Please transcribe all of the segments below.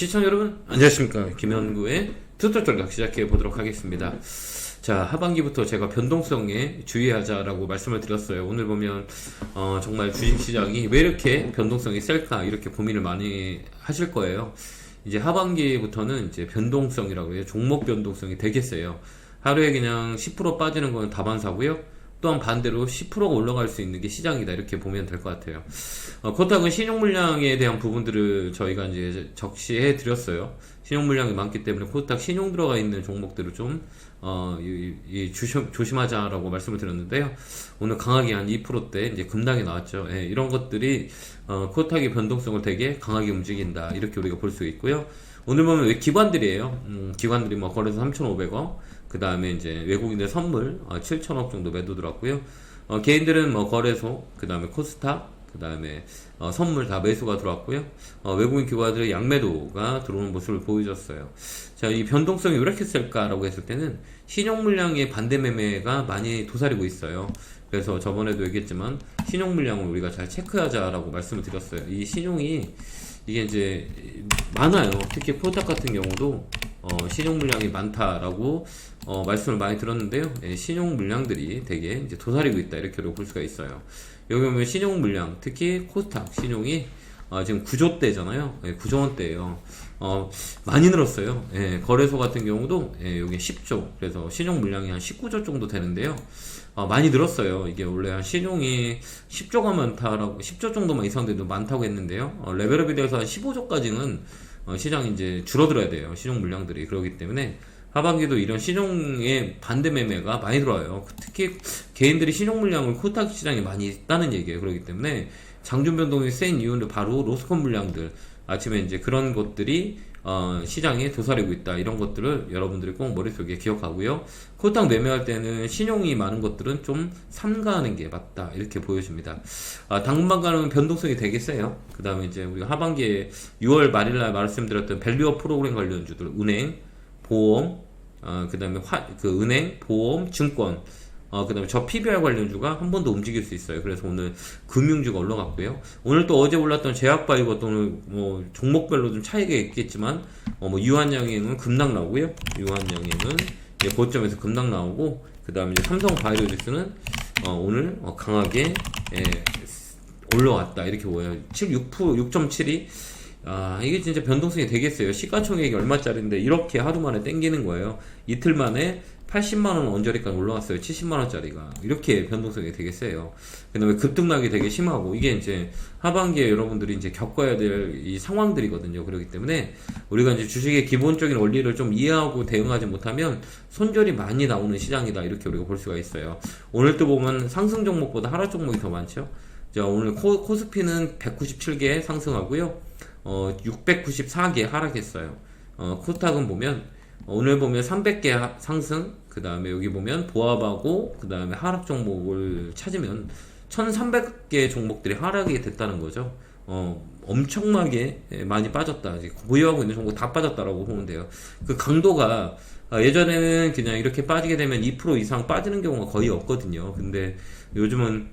자, 시청자 여러분, 안녕하십니까. 김현구의 투토절각 시작해 보도록 하겠습니다. 자, 하반기부터 제가 변동성에 주의하자라고 말씀을 드렸어요. 오늘 보면, 어, 정말 주식시장이 왜 이렇게 변동성이 셀까, 이렇게 고민을 많이 하실 거예요. 이제 하반기부터는 이제 변동성이라고 해요. 종목 변동성이 되게 세요. 하루에 그냥 10% 빠지는 건 다반사고요. 또한 반대로 10%가 올라갈 수 있는 게 시장이다 이렇게 보면 될 것 같아요. 어, 코탁은 신용 물량에 대한 부분들을 저희가 이제 적시해 드렸어요. 신용 물량이 많기 때문에 코탁 신용 들어가 있는 종목들을 좀 어, 이, 이 조심, 조심하자라고 말씀을 드렸는데요. 오늘 강하게 한 2%대 이제 급락이 나왔죠. 예, 이런 것들이 어, 코탁의 변동성을 되게 강하게 움직인다 이렇게 우리가 볼 수 있고요. 오늘 보면 왜 기관들이에요. 음, 기관들이 뭐 거래소 3,500억, 그 다음에 이제 외국인들 선물 어, 7천억 정도 매도 들어왔고요. 어, 개인들은 뭐 거래소, 그 다음에 코스타, 그 다음에 어, 선물 다 매수가 들어왔고요. 어, 외국인 기관들의 양매도가 들어오는 모습을 보여줬어요. 자, 이 변동성이 왜 이렇게 셀까라고 했을 때는 신용 물량의 반대 매매가 많이 도사리고 있어요. 그래서 저번에도 얘기했지만 신용 물량을 우리가 잘 체크하자라고 말씀을 드렸어요. 이 신용이 이게 이제 많아요. 특히 코닥 같은 경우도 어, 신용 물량이 많다라고 어, 말씀을 많이 들었는데요. 예, 신용 물량들이 되게 이제 도사리고 있다 이렇게 볼 수가 있어요. 여기 보면 신용 물량, 특히 코스닥 신용이 어, 지금 9조 대잖아요. 예, 9조 원대예요. 어, 많이 늘었어요. 예, 거래소 같은 경우도 예, 여기 10조. 그래서 신용 물량이 한 19조 정도 되는데요. 어, 많이 늘었어요. 이게 원래 한 신용이 10조가 많다라고 10조 정도만 이상 돼도 많다고 했는데요. 어, 레벨업이 돼서 한 15조까지는 어, 시장이 이제 줄어들어야 돼요. 신용 물량들이 그렇기 때문에 하반기도 이런 신용의 반대 매매가 많이 들어와요. 특히 개인들이 신용 물량을 코스닥 시장에 많이 있다는 얘기예요. 그렇기 때문에 장중 변동이 센 이유는 바로 로스콘 물량들. 아침에 이제 그런 것들이 어, 시장에 도사리고 있다. 이런 것들을 여러분들이 꼭 머릿속에 기억하고요. 코스닥 매매할 때는 신용이 많은 것들은 좀 삼가하는 게 맞다. 이렇게 보여집니다. 아, 당분간은 변동성이 되게 세요. 그 다음에 이제 우리가 하반기에 6월 말일날 말씀드렸던 밸류어 프로그램 관련주들 은행 보험 어, 그 다음에 그 은행 보험 증권 어, 그 다음에 저 PBR 관련주가 한 번 더 움직일 수 있어요. 그래서 오늘 금융주가 올라갔고요. 오늘 또 어제 올랐던 제약바이오 또는 뭐 종목별로 좀 차이가 있겠지만, 어, 뭐 유한양행은 급락 나오고요. 유한양행은 예, 고점에서 급락 나오고, 그 다음에 이제 삼성 바이오리스는 어, 오늘 어, 강하게 예, 올라왔다. 이렇게 보여요. 7, 6%, 6.7이 아, 이게 진짜 변동성이 되겠어요. 시가총액이 얼마짜리인데 이렇게 하루 만에 땡기는 거예요. 이틀 만에 80만원 언저리까지 올라갔어요. 70만원짜리가. 이렇게 변동성이 되게 세요. 그 다음에 급등락이 되게 심하고, 이게 이제 하반기에 여러분들이 이제 겪어야 될 이 상황들이거든요. 그렇기 때문에 우리가 이제 주식의 기본적인 원리를 좀 이해하고 대응하지 못하면 손절이 많이 나오는 시장이다. 이렇게 우리가 볼 수가 있어요. 오늘 또 보면 상승 종목보다 하락 종목이 더 많죠. 자, 오늘 코, 코스피는 197개 상승하고요. 어, 694개 하락했어요. 어, 코스닥은 보면 오늘 보면 300개 상승, 그 다음에 여기 보면 보합하고 그 다음에 하락 종목을 찾으면 1300개 종목들이 하락이 됐다는 거죠. 어, 엄청나게 많이 빠졌다. 보유하고 있는 종목 다 빠졌다라고 보면 돼요. 그 강도가 아, 예전에는 그냥 이렇게 빠지게 되면 2% 이상 빠지는 경우가 거의 없거든요. 근데 요즘은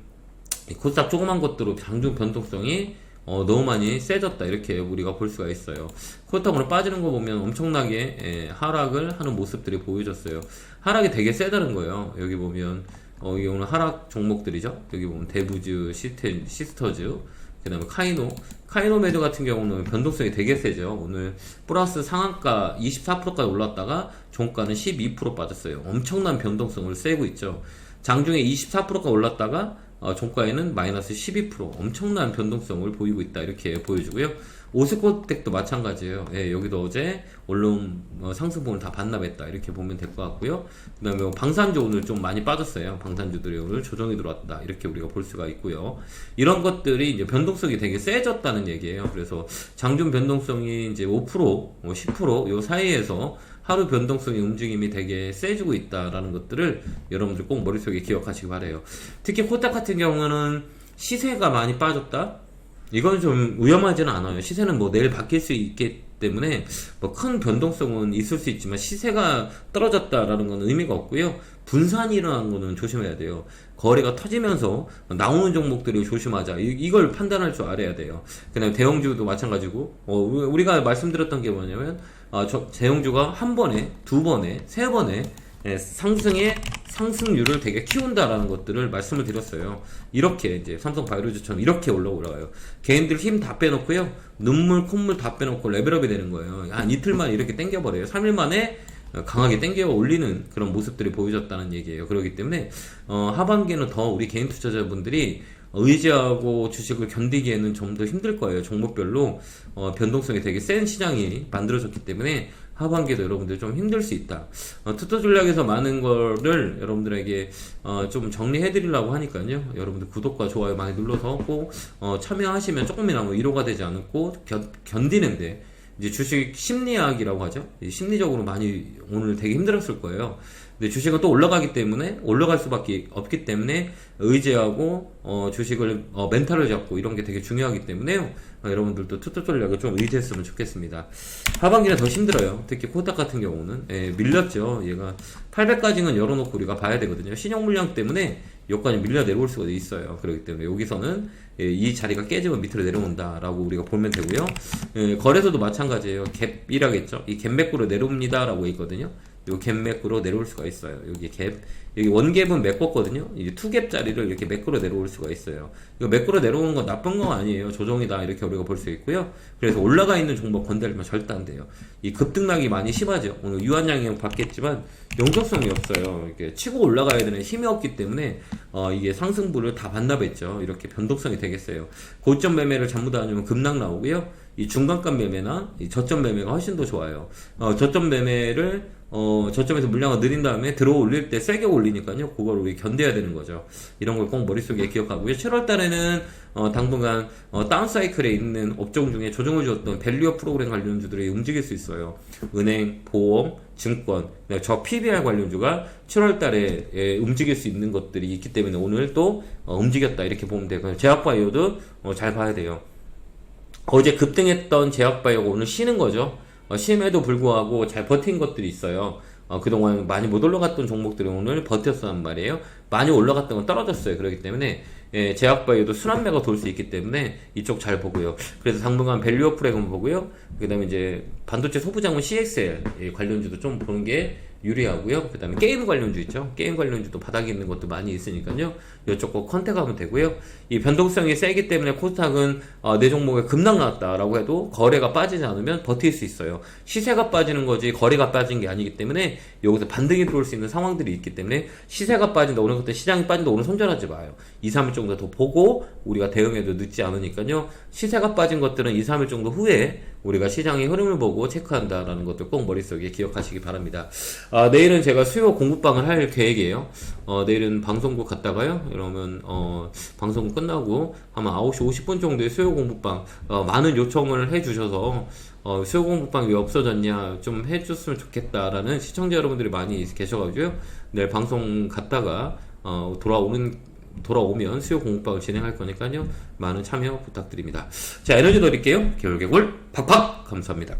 코스닥 조그만 것들로 장중 변동성이 어, 너무 많이 세졌다 이렇게 우리가 볼 수가 있어요. 코스닥으로 빠지는 거 보면 엄청나게 예, 하락을 하는 모습들이 보여졌어요. 하락이 되게 세다는 거예요. 여기 보면 어, 이게 오늘 하락 종목들이죠. 여기 보면 대부즈, 시스테, 시스터즈, 그 다음에 카이노. 카이노 매드 같은 경우는 변동성이 되게 세죠. 오늘 플러스 상한가 24%까지 올랐다가 종가는 12% 빠졌어요. 엄청난 변동성을 세고 있죠. 장중에 24%가 올랐다가 어, 종가에는 마이너스 12% 엄청난 변동성을 보이고 있다 이렇게 보여주고요. 오스코텍도 마찬가지예요. 예, 여기도 어제 원룸 어, 상승분을 다 반납했다 이렇게 보면 될 것 같고요. 그다음에 뭐 방산주 오늘 좀 많이 빠졌어요. 방산주들이 오늘 조정이 들어왔다 이렇게 우리가 볼 수가 있고요. 이런 것들이 이제 변동성이 되게 세졌다는 얘기예요. 그래서 장중 변동성이 이제 5% 10%요 사이에서 하루 변동성의 움직임이 되게 세지고 있다라는 것들을 여러분들 꼭 머릿속에 기억하시기 바래요. 특히 코딱 같은 경우는 시세가 많이 빠졌다. 이건 좀 위험하지는 않아요. 시세는 뭐 내일 바뀔 수 있기 때문에 뭐 큰 변동성은 있을 수 있지만 시세가 떨어졌다라는 건 의미가 없고요. 분산이 일어난 거는 조심해야 돼요. 거래가 터지면서 나오는 종목들을 조심하자. 이- 이걸 판단할 줄 알아야 돼요. 그다음에 대형주도 마찬가지고 어, 우리- 우리가 말씀드렸던 게 뭐냐면 아, 저 대형주가 한 번에 두 번에 세 번에 예, 상승의 상승률을 되게 키운다라는 것들을 말씀을 드렸어요. 이렇게 이제 삼성 바이오로즈처럼 이렇게 올라 올라가요. 개인들 힘 다 빼놓고요. 눈물, 콧물 다 빼놓고 레벨업이 되는 거예요. 한 이틀만 이렇게 땡겨버려요. 3일 만에 어, 강하게 땡겨 올리는 그런 모습들이 보여졌다는 얘기예요. 그렇기 때문에 어, 하반기에는 더 우리 개인 투자자분들이 의지하고 주식을 견디기에는 좀 더 힘들 거예요. 종목별로 어, 변동성이 되게 센 시장이 만들어졌기 때문에 하반기에도 여러분들 좀 힘들 수 있다. 어, 투자 전략에서 많은 거를 여러분들에게 어, 좀 정리해 드리려고 하니까요. 여러분들 구독과 좋아요 많이 눌러서 꼭 어, 참여하시면 조금이나마 위로가 되지 않고 견, 견디는데 이제 주식 심리학이라고 하죠. 이 심리적으로 많이 오늘 되게 힘들었을 거예요. 근데 주식은 또 올라가기 때문에 올라갈 수밖에 없기 때문에 의지하고 어, 주식을 어, 멘탈을 잡고 이런 게 되게 중요하기 때문에요. 어, 여러분들도 투자 전략을 좀 의지했으면 좋겠습니다. 하반기는 더 힘들어요. 특히 코닥 같은 경우는 예, 밀렸죠. 얘가 800까지는 열어놓고 우리가 봐야 되거든요. 신용 물량 때문에 여기까지 밀려 내려올 수가 있어요. 그렇기 때문에 여기서는 예, 이 자리가 깨지면 밑으로 내려온다라고 우리가 보면 되고요. 예, 거래소도 마찬가지예요. 갭이라겠죠. 이 갭 매꾸로 내려옵니다라고 있거든요. 요갭 매꾸로 내려올 수가 있어요. 여기 갭 여기 원갭은 메꿨거든요. 이게 투갭 자리를 이렇게 매꾸로 내려올 수가 있어요. 이거 매꾸로 내려오는 건 나쁜 건 아니에요. 조정이다 이렇게 우리가 볼 수 있고요. 그래서 올라가 있는 종목 건드리면 절대 안 돼요. 이 급등락이 많이 심하죠. 오늘 유한양형 받겠지만 영적성이 없어요. 이게 치고 올라가야 되는 힘이 없기 때문에 어, 이게 상승부를 다 반납했죠. 이렇게 변동성이 되겠어요. 고점 매매를 전부 다 하면 급락 나오고요. 이 중간값 매매나 이 저점 매매가 훨씬 더 좋아요. 어, 저점 매매를 어, 저점에서 물량을 늘린 다음에 들어 올릴 때 세게 올리 니까요. 그걸 우리 견뎌야 되는 거죠. 이런 걸 꼭 머릿속에 기억하고요. 7월 달에는 어, 당분간 어, 다운 사이클에 있는 업종 중에 조정을 주었던 밸류업 프로그램 관련주들이 움직일 수 있어요. 은행, 보험, 증권, 네, 저 PBR 관련주가 7월 달에 예, 움직일 수 있는 것들이 있기 때문에 오늘 또 어, 움직였다 이렇게 보면 되고요. 제약바이오도 어, 잘 봐야 돼요. 어제 급등했던 제약바이오가 오늘 쉬는 거죠. 어, 쉼에도 불구하고 잘 버틴 것들이 있어요. 어, 그동안 많이 못 올라갔던 종목들이 오늘 버텼단 말이에요. 많이 올라갔던 건 떨어졌어요. 그렇기 때문에 예, 제약바이오도 순환매가 돌 수 있기 때문에 이쪽 잘 보고요. 그래서 당분간 밸류어 프레금 보고요. 그 다음에 이제 반도체 소부장은 CXL 예, 관련주도 좀 보는 게 유리하고요. 그 다음에 게임 관련주 있죠. 게임 관련주도 바닥에 있는 것도 많이 있으니까요. 이쪽 거 컨택하면 되고요. 이 변동성이 세기 때문에 코스닥은 어, 내 종목에 급락 나왔다라고 해도 거래가 빠지지 않으면 버틸 수 있어요. 시세가 빠지는 거지 거래가 빠진 게 아니기 때문에 여기서 반등이 들어올 수 있는 상황들이 있기 때문에 시세가 빠진다 오늘 그때 시장이 빠진다 오늘 손절하지 마요. 2, 3일 정도 더 보고 우리가 대응해도 늦지 않으니까요. 시세가 빠진 것들은 2, 3일 정도 후에 우리가 시장의 흐름을 보고 체크한다라는 것들 꼭 머릿속에 기억하시기 바랍니다. 아, 내일은 제가 수요 공부방을 할 계획이에요. 어, 내일은 방송국 갔다가요. 그러면 어, 방송국 끝나고 아마 9시 50분 정도에 수요 공부방 어, 많은 요청을 해주셔서 어, 수요 공부방 왜 없어졌냐 좀 해줬으면 좋겠다라는 시청자 여러분들이 많이 계셔가지고요. 내일 방송 갔다가 어, 돌아오는 돌아오면 수요 공부방을 진행할 거니까요. 많은 참여 부탁드립니다. 자, 에너지 드릴게요. 개울개굴 팍팍 감사합니다.